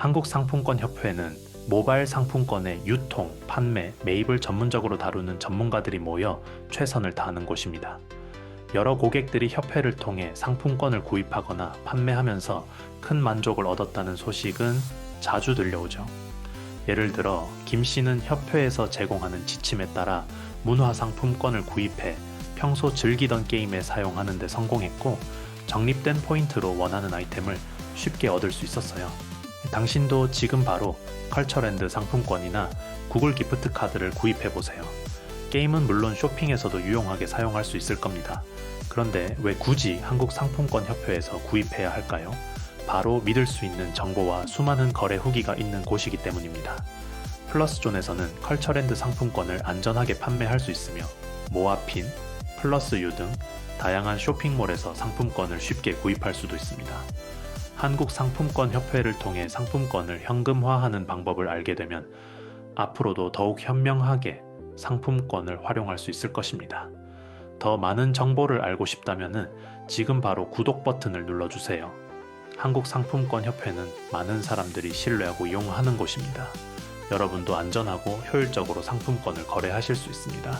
한국상품권협회는 모바일 상품권의 유통, 판매, 매입을 전문적으로 다루는 전문가들이 모여 최선을 다하는 곳입니다. 여러 고객들이 협회를 통해 상품권을 구입하거나 판매하면서 큰 만족을 얻었다는 소식은 자주 들려오죠. 예를 들어 김 씨는 협회에서 제공하는 지침에 따라 문화 상품권을 구입해 평소 즐기던 게임에 사용하는 데 성공했고 적립된 포인트로 원하는 아이템을 쉽게 얻을 수 있었어요. 당신도 지금 바로 컬처랜드 상품권이나 구글 기프트 카드를 구입해 보세요. 게임은 물론 쇼핑에서도 유용하게 사용할 수 있을 겁니다. 그런데 왜 굳이 한국 상품권 협회에서 구입해야 할까요? 바로 믿을 수 있는 정보와 수많은 거래 후기가 있는 곳이기 때문입니다. 플러스존에서는 컬처랜드 상품권을 안전하게 판매할 수 있으며 모아핀, 플러스유 등 다양한 쇼핑몰에서 상품권을 쉽게 구입할 수도 있습니다. 한국 상품권 협회를 통해 상품권을 현금화하는 방법을 알게 되면 앞으로도 더욱 현명하게 상품권을 활용할 수 있을 것입니다. 더 많은 정보를 알고 싶다면 지금 바로 구독 버튼을 눌러주세요. 한국 상품권 협회는 많은 사람들이 신뢰하고 이용하는 곳입니다. 여러분도 안전하고 효율적으로 상품권을 거래하실 수 있습니다.